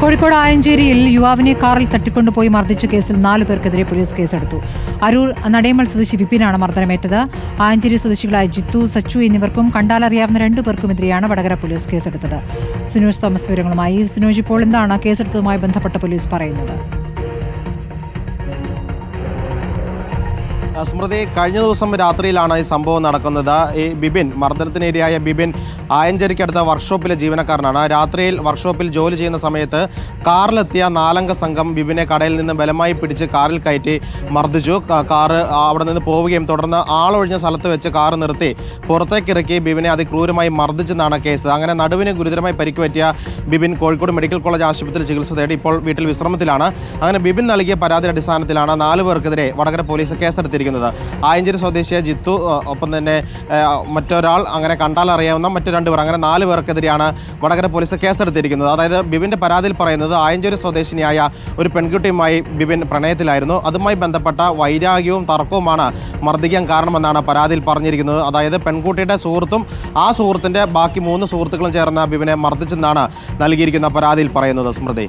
കോഴിക്കോട് ആയഞ്ചേരിയിൽ യുവാവിനെ കാറിൽ തട്ടിക്കൊണ്ടുപോയി മർദ്ദിച്ച കേസിൽ നാലു പേർക്കെതിരെ പോലീസ് കേസെടുത്തു. അരൂർ നടേമൽ സ്വദേശി വിപിനാണ് മർദ്ദനമേറ്റത്. ആയഞ്ചേരി സ്വദേശികളായ ജിത്തു സച്ചു എന്നിവർക്കും കണ്ടാലറിയാവുന്ന രണ്ടു പേർക്കുമെതിരെയാണ് വടകര പോലീസ് കേസെടുത്തത്. സിനോജ് തോമസ് വിവരങ്ങളുമായി സിനോജ് ഇപ്പോൾ എന്താണ് കേസെടുത്തതുമായി ബന്ധപ്പെട്ട പോലീസ് പറയുന്നത്? സ്മൃതി കഴിഞ്ഞ ദിവസം രാത്രിയിലാണ് ഈ സംഭവം നടക്കുന്നത്. ഈ ബിബിൻ മർദ്ദനത്തിനിരയായ ബിബിൻ ആയഞ്ചേരിക്കടുത്ത വർക്ക്ഷോപ്പിലെ ജീവനക്കാരനാണ്. രാത്രിയിൽ വർക്ക്ഷോപ്പിൽ ജോലി ചെയ്യുന്ന സമയത്ത് കാറിലെത്തിയ നാലംഗ സംഘം ബിബിനെ കടയിൽ നിന്ന് ബലമായി പിടിച്ച് കാറിൽ കയറ്റി മർദ്ദിച്ചു. കാറ് അവിടെ നിന്ന് പോവുകയും തുടർന്ന് ആളൊഴിഞ്ഞ സ്ഥലത്ത് വെച്ച് കാർ നിർത്തി പുറത്തേക്കിറക്കി ബിബിനെ അതിക്രൂരമായി മർദ്ദിച്ചെന്നാണ് കേസ്. അങ്ങനെ നടുവിന് ഗുരുതരമായി പരിക്കുപറ്റിയ ബിബിൻ കോഴിക്കോട് മെഡിക്കൽ കോളേജ് ആശുപത്രിയിൽ ചികിത്സ തേടി ഇപ്പോൾ വീട്ടിൽ വിശ്രമത്തിലാണ്. അങ്ങനെ ബിബിൻ നൽകിയ പരാതി അടിസ്ഥാനത്തിലാണ് നാലു പേർക്കെതിരെ വടകര പോലീസ് കേസെടുത്തിരിക്കുന്നത്. ആയഞ്ചേരി സ്വദേശിയ ജിത്തു ഒപ്പം തന്നെ മറ്റൊരാൾ അങ്ങനെ കണ്ടാൽ അറിയാവുന്ന മറ്റു രണ്ടുപേർ അങ്ങനെ നാല് പേർക്കെതിരെയാണ് വടകര പോലീസ് കേസെടുത്തിരിക്കുന്നത്. അതായത് ബിബിന്റെ പരാതിയിൽ പറയുന്നത് ആയഞ്ചേരി സ്വദേശിനിയായ ഒരു പെൺകുട്ടിയുമായി ബിബിൻ പ്രണയത്തിലായിരുന്നു. അതുമായി ബന്ധപ്പെട്ട വൈരാഗ്യവും തർക്കവുമാണ് മർദ്ദിക്കാൻ കാരണമെന്നാണ് പരാതിയിൽ പറഞ്ഞിരിക്കുന്നത്. അതായത് പെൺകുട്ടിയുടെ സുഹൃത്തും ആ സുഹൃത്തിന്റെ ബാക്കി മൂന്ന് സുഹൃത്തുക്കളും ചേർന്ന ബിബിനെ മർദ്ദിച്ചെന്നാണ് നൽകിയിരിക്കുന്ന പരാതിയിൽ പറയുന്നത്. സ്മൃതി.